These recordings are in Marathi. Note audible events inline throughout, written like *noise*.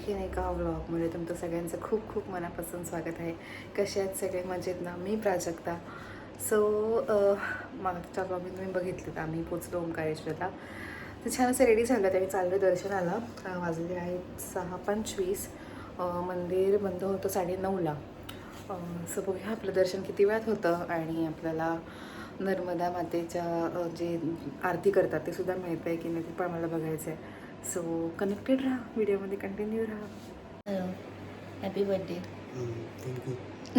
आणखीन एका व्लॉगमध्ये तुमचं सगळ्यांचं खूप खूप मनापासून स्वागत आहे. कसे आहेत सगळे? मजेत ना? मी प्राजक्ता. सो मागच्या व्लॉगमध्ये तुम्ही बघितलं तर आम्ही पोचलो ओंकारेश्वरला. तर छान असं रेडी झालं. त्यावेळी चाललो दर्शनाला वाजले आहेत सहा पंचवीस. मंदिर बंद होतं साडेनऊला सो बघूया आपलं दर्शन किती वेळात होतं आणि आपल्याला नर्मदा मातेच्या जे आरती करतात ते सुद्धा मिळतं आहे की नाही ते पण मला बघायचं आहे सो कनेक्टेड राहा व्हिडिओमध्ये कंटिन्यू राहा. हॅपी बर्थडे *laughs*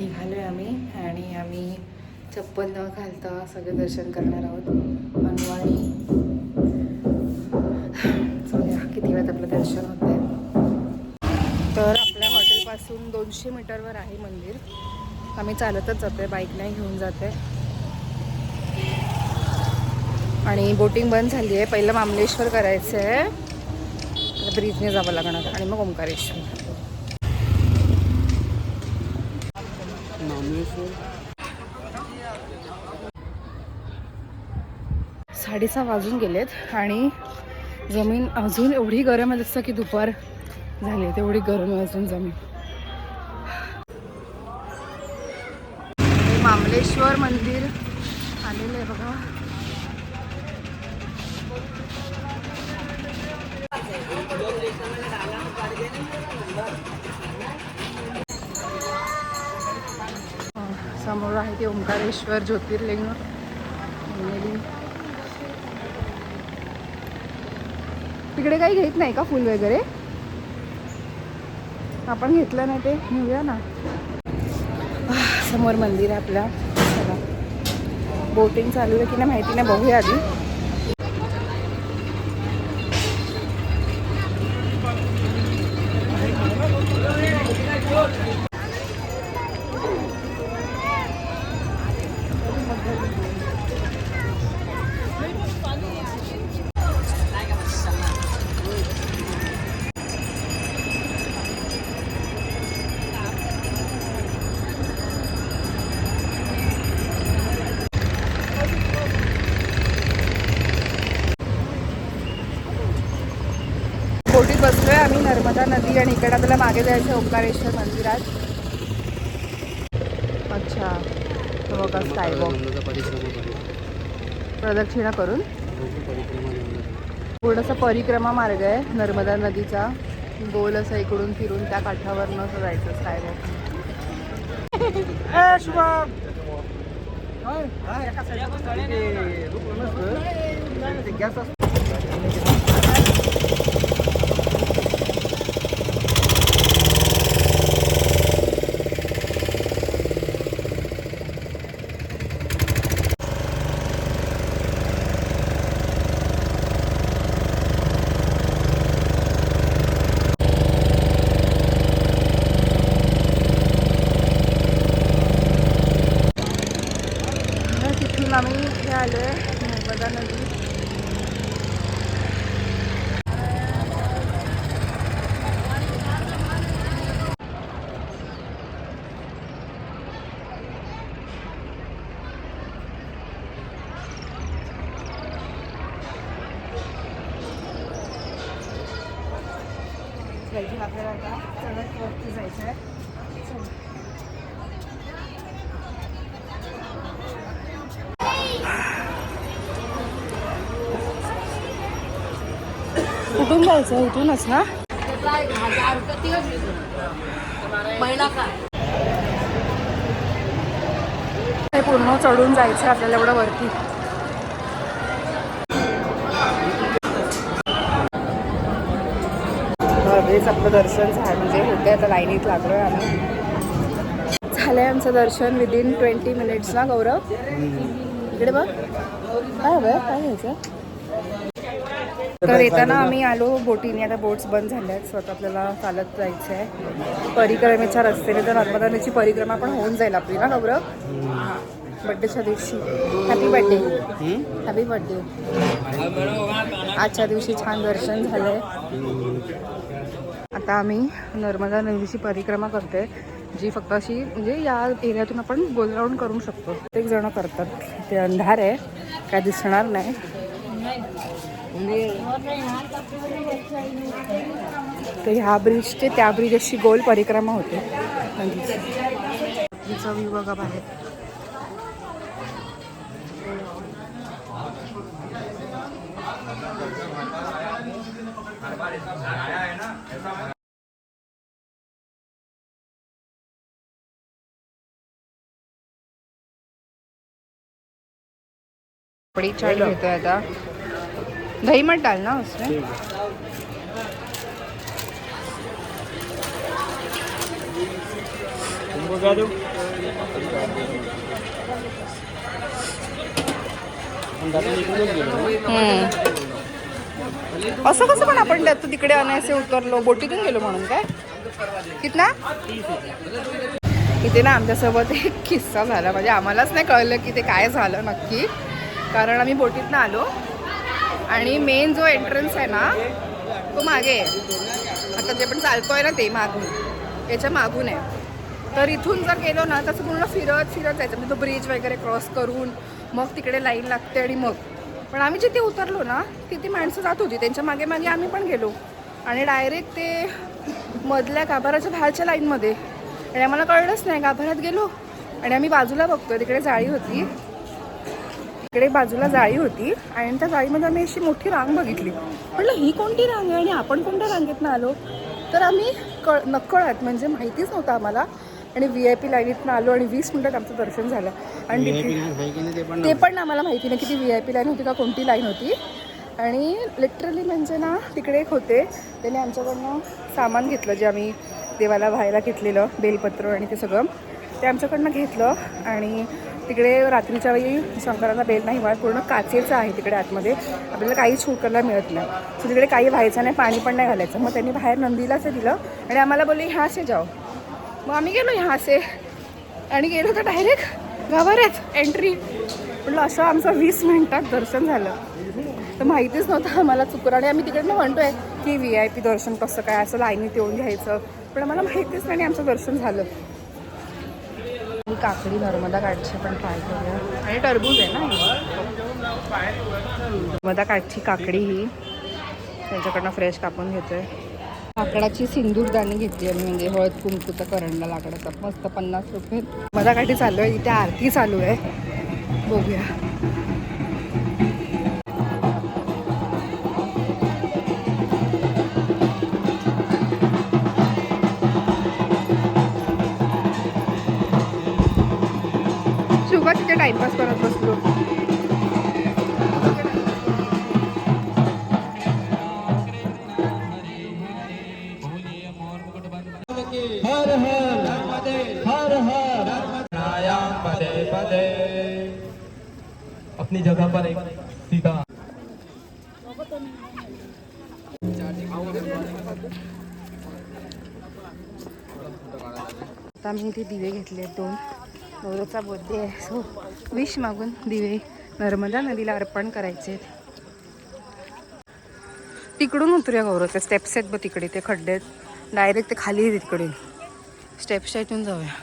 निघालोय आम्ही आणि आम्ही चप्पल न घालता सगळं दर्शन करणार आहोत. मनवाणी किती वेळात आपलं दर्शन होतंय? तर आपल्या हॉटेलपासून दोनशे मीटरवर आहे मंदिर. आम्ही चालतच जातोय बाईक नाही घेऊन जाते आणि बोटिंग बंद झाली आहे. पहिलं मामलेश्वर करायचं आहे. ब्रिजने जावं लागणार आणि मग ओंकारेश्वर. साडेसहा वाजून गेलेत आणि जमीन अजून एवढी गरम आहे जसं की दुपार झाली तेवढी गरम आहे अजून जमीन. मामलेश्वर मंदिर आलेलं आहे बघा. समोर आहे ते ओंकारेश्वर ज्योतिर्लिंग. आणि तिकडे काही घेत नाही का फुल वगैरे? आपण घेतलं नाही ते. घेऊया ना. समोर मंदिर आहे आपल्या बोटिंग चालू आहे की नाही माहिती नाही. बघूया आधी. नदी आणि इकडे आपल्याला मागे जायचं ओंकारेश्वर मंदिरात. अच्छा. तो बघा स्काय वॉक नंदाचा परिश्रम आहे प्रदक्षिणा करून. पूर्ण परिक्रमा मार्ग आहे नर्मदा नदीचा. गोल असं इकडून फिरून त्या काठावरनं असं जायचं स्काय वॉक तर तिथून आम्ही इथे आलो आहे नर्मदा नदी जायचं आता सगळ्यात वरती जायचं आहे कुठून जायचं उठूनच ना? पूर्ण चढून जायचं आपल्याला एवढं वरती? हेच आपलं दर्शन झालं. म्हणजे होते आता लाईनीत लागलोय आम्ही. आहे आमचं दर्शन विदिन ट्वेंटी मिनिट्स ना गौरव? इकडे बघ. काय हवं काय घ्यायचं? तर येताना आम्ही आलो बोटीने आता बोट्स बंद झाल्या आहेत स्वतः आपल्याला चालत जायचं आहे परिक्रमेच्या रस्त्याने तर नर्मदानाची परिक्रमा पण होऊन जाईल आपली ना गौरव? बड्डेच्या दिवशी. हॅपी बड्डे हॅपी बड्डे आजच्या दिवशी छान दर्शन झालं आहे आता आम्ही नर्मदा नदीची परिक्रमा करते जी फक्त अशी म्हणजे या एरियातून आपण गोल राऊंड करू शकतो. प्रत्येक जण करतात. ते अंधार आहे काय दिसणार नाही. म्हणजे तर ह्या ब्रिजचे त्या ब्रिज अशी गोल परिक्रमा होते. तिचा व्ह्यू बघा बाहेर. बड़ी चाट घेतोय आता. दही मत डालना उसमें तुमको क्या दूँ असं कसं पण आपण त्यात तिकडे अनायसे उतरलो बोटीतून गेलो म्हणून काय? कितना? इथे ना आमच्यासोबत एक किस्सा झाला. म्हणजे आम्हालाच नाही कळलं की ते काय झालं नक्की. कारण आम्ही बोटीतनं आलो. आणि मेन जो एंट्रन्स आहे ना तो मागे आहे. आता जे पण चालतोय ना ते मागून. याच्या मागून आहे. तर इथून जर गेलो ना तसं पूर्ण फिरत फिरत जायचं. म्हणजे तो ब्रिज वगैरे क्रॉस करून मग तिकडे लाईन लागते आणि मग. पण आम्ही जिथे उतरलो ना तिथे माणसं जात होती. त्यांच्या मागे मागे आम्ही पण गेलो. आणि डायरेक्ट ते मधल्या गाभाराच्या बाहेरच्या लाईनमध्ये आणि आम्हाला कळलंच नाही गाभारात गेलो. आणि आम्ही बाजूला बघतो तिकडे जाळी होती. तिकडे बाजूला जाळी होती आणि त्या जाळीमध्ये आम्ही अशी मोठी रांग बघितली. म्हटलं ही कोणती रांग आहे आणि आपण कोणत्या रांगेतनं आलो? तर आम्ही कळ नकळत म्हणजे माहितीच नव्हतं आम्हाला. आणि व्ही आय पी लाईनीतनं आलो आणि वीस मिनिटात आमचं दर्शन झालं. आणि ते पण आम्हाला माहिती नाही की ती व्ही आय पी लाईन होती का कोणती लाईन होती. आणि लिटरली म्हणजे ना तिकडे एक होते. त्याने आमच्याकडनं सामान घेतलं जे आम्ही देवाला व्हायला घेतलेलं बेलपत्र आणि ते सगळं. ते आमच्याकडनं घेतलं आणि तिकडे रात्रीच्या वेळी शंकराला बेल नाही व्हाय पूर्ण काचेचं आहे तिकडे आतमध्ये. आपल्याला काहीच करायला मिळत नाही. सो तिकडे काही व्हायचं नाही पाणी पण नाही घालायचं. मग त्यांनी बाहेर नंदीलाच दिलं आणि आम्हाला बोलले ह्या से जाओ. मग आम्ही गेलो ह्या से. आणि गेलो तर डायरेक्ट गाभाऱ्यात एंट्री म्हटलं असं आमचं वीस मिनटात दर्शन झालं. तर माहितीच नव्हतं आम्हाला चुकून. आणि आम्ही तिकडनं म्हणतोय की व्ही आय पी दर्शन कसं काय? असं लाईनीत येऊन घ्यायचं. पण आम्हाला माहितीच नाही आणि आमचं दर्शन झालं. काकडी नर्मदा काठची पण ट्राय करूया. आणि टरबूज आहे ना नर्मदा काठची काकडी ही. त्यांच्याकडनं फ्रेश कापून घेतोय. लाकडाची सिंदूरदाणी घेतली आहे म्हणजे हळद कुंकूचा करंडा लाकडाचा. मस्त पन्नास रुपये. मधाकाठी चालू आहे इथे आरती चालू आहे. बघूया. टाइमपास करत बसलो हर हर हर हर। प्राणायाम पदे पदे। अपनी जगह पर एक सीधा आता मी इथे दिवे घेतले दोन. गौरवचा बर्थडे आहे. सो विश मागून दिवे नर्मदा नदीला अर्पण करायचे आहेत. तिकडून उतरूया गौरवच्या स्टेप्स आहेत बघ तिकडे ते खड्डे आहेत. डायरेक्ट ते खाली तिकडे स्टेप्सच्या इथून जाऊया.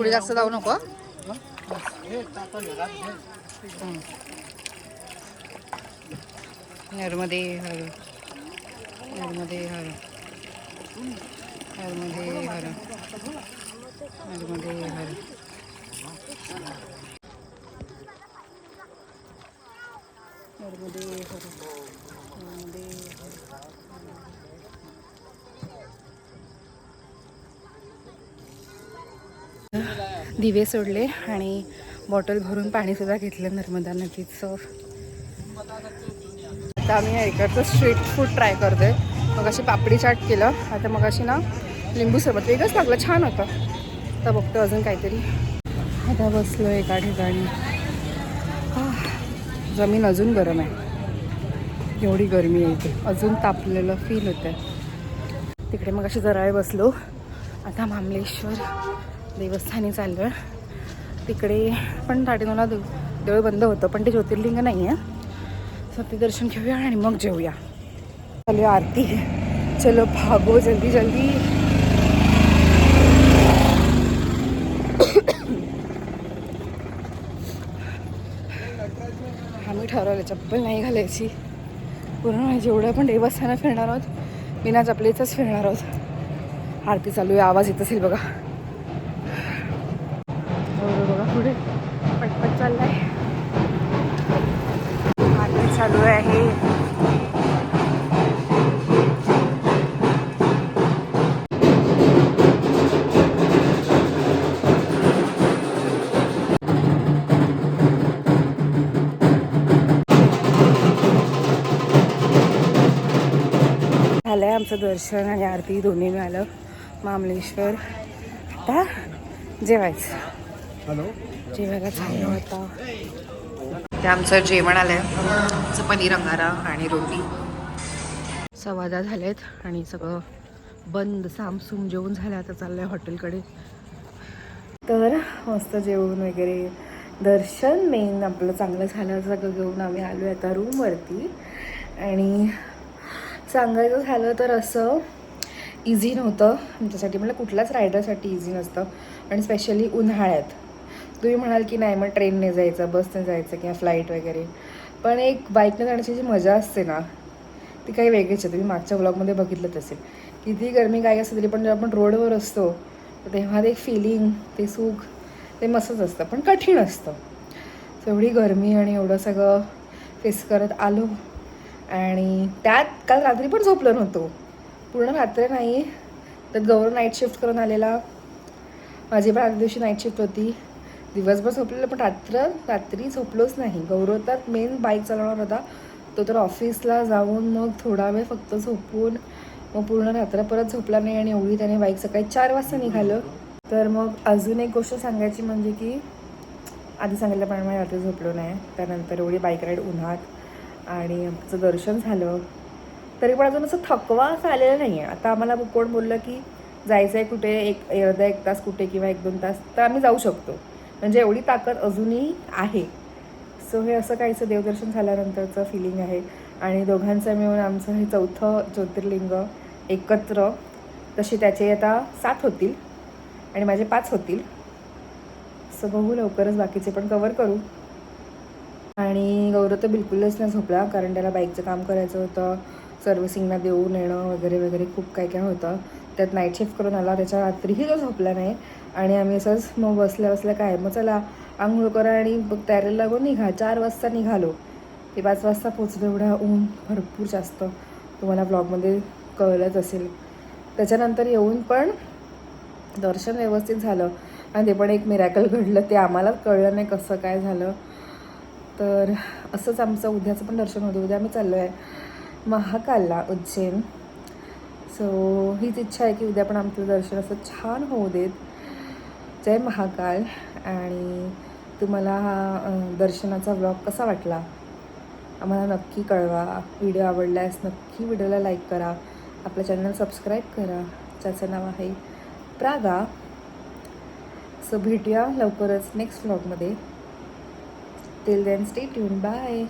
पुढे जास्त जाऊ नको हं. नर्मदे हर नर्मदे हर नर्मदे हर नर्मदे हर नर्मदे हर नर्मदे दिवे सोडले आणि बॉटल भरून पाणीसुद्धा घेतलं नर्मदा नदीचं आता आम्ही या इकडचं स्ट्रीट फूड ट्राय करतोय. मग अशी पापडी चाट केलं. आता मग अशी ना लिंबू सरबत. वेगळंच लागलं. छान होतं. आता बघतो अजून काहीतरी. आता बसलो एका ठिकाणी. जमीन अजून गरम आहे. एवढी गरमी आहे इथे. अजून तापलेलं फील होतं आहे तिकडे मग अशी जरा बसलो. आता मामलेश्वर देवस्थानी चाललो आहे तिकडे पण ताटीनोला देव देऊळ बंद होतं पण ते ज्योतिर्लिंग नाही आहे सो ते दर्शन घेऊया आणि मग जेऊया. चालू आरती. चलो भागो जल्दी जल्दी. आम्ही ठरवलं चप्पल नाही घालायची. पूर्ण जेवढं पण देवस्थानं फिरणार आहोत बिना चपलेचंच फिरणार आहोत. आरती चालू आहे आवाज येत असेल बघा. झालंय आमचं दर्शन आणि आरती दोन्ही मिळालं मामलेश्वर. आता जेवायचं. हॅलो. जेवायला चाललो होता ते आमचं जेवण आलंय. आमचं पनीर अंगारा आणि रोटी. सवादा झालेत आणि सगळं बंद सामसूम जेवण झालं आता चाललंय हॉटेलकडे. तर मस्त जेवण वगैरे. दर्शन मेन आपलं चांगलं झालं. सगळं घेऊन आम्ही आलो आहे आता रूमवरती आणि सांगायचं झालं तर असं इझी नव्हतं. आमच्यासाठी म्हणजे कुठल्याच रायडरसाठी इझी नसतं. आणि स्पेशली उन्हाळ्यात. तुम्ही म्हणाल की नाही मग ट्रेनने जायचं बसने जायचं किंवा फ्लाईट वगैरे. पण एक बाईकने जाण्याची जी मजा असते ना ती काही वेगळीच आहे. तुम्ही मागच्या ब्लॉगमध्ये बघितलंच असेल किती गरमी काय असते तरी पण जेव्हा आपण रोडवर असतो तर तेव्हा ते फिलिंग ते सुख ते मस्तच असतं. पण कठीण असतं. एवढी गरमी आणि एवढं सगळं फेस करत आलो. आणि त्यात काल रात्री पण झोपलो नव्हतो. पूर्ण रात्र नाही. त्यात गौरव नाईट शिफ्ट करून आलेला. माझी पण आदल्या दिवशी नाईट शिफ्ट होती. दिवसभर झोपलेलं पण रात्र रात्री झोपलोच नाही. गौरव तर मेन बाईक चालवणार होता. तो तर ऑफिसला जाऊन मग थोडा वेळ फक्त झोपून मग पूर्ण रात्र परत झोपला नाही आणि एवढी त्याने बाईक सकाळी चार वाजता निघालं. तर मग अजून एक गोष्ट सांगायची म्हणजे की आधी सांगितल्याप्रमाणे रात्री झोपलो नाही. त्यानंतर एवढी बाईक राईड उन्हात आणि आमचं दर्शन झालं. तरी पण अजून असं थकवा असं आलेला नाही आहे आता आम्हाला कोण बोललं की जायचं आहे कुठे एक अर्धा एक तास कुठे किंवा एक दोन तास तर आम्ही जाऊ शकतो. म्हणजे एवढी ताकद अजूनही आहे. सो हे असं काहीचं देवदर्शन झाल्यानंतरचं फिलिंग आहे. आणि दोघांचं मिळून आमचं हे चौथं ज्योतिर्लिंग एकत्र तसे त्याचे आता सात होतील आणि माझे पाच होतील. सो बघू लवकरच बाकीचे पण कवर करू. आणि गौरव तर बिलकुलच नाही झोपला कारण त्याला बाईकचं काम करायचं होतं. सर्व्हिसिंगला देऊन येणं वगैरे वगैरे खूप काय काय होतं. त्यात नाईट शिफ्ट करून आला त्याच्या रात्रीही तो झोपला नाही. आणि आम्ही असंच मग बसल्या बसल्या काय मग चला. आंघोळ करा आणि मग तयारीला लागून निघा. चार वाजता निघालो. ते पाच वाजता पोचलो एवढा ऊन भरपूर जास्त. तुम्हाला ब्लॉगमध्ये कळलंच असेल. त्याच्यानंतर येऊन पण दर्शन व्यवस्थित झालं. आणि ते पण एक मिरॅकल घडलं. ते आम्हालाच कळलं नाही कसं काय झालं. तर असंच आमचं उद्याचं पण दर्शन होतं. उद्या आम्ही चाललो आहे महाकालला उज्जैन. सो हीच इच्छा आहे की उद्या पण आमचं दर्शन असं छान होऊ देत. जय महाकाल. आणि तुम्हाला हा दर्शनाचा ब्लॉग कसा वाटला? आम्हाला नक्की कळवा. व्हिडिओ आवडल्यास नक्की व्हिडिओला लाईक करा. आपलं चॅनल सबस्क्राईब करा. ज्याचं नाव आहे प्रागा. सो भेटूया लवकरच नेक्स्ट व्लॉगमध्ये Till then, stay tuned. Bye.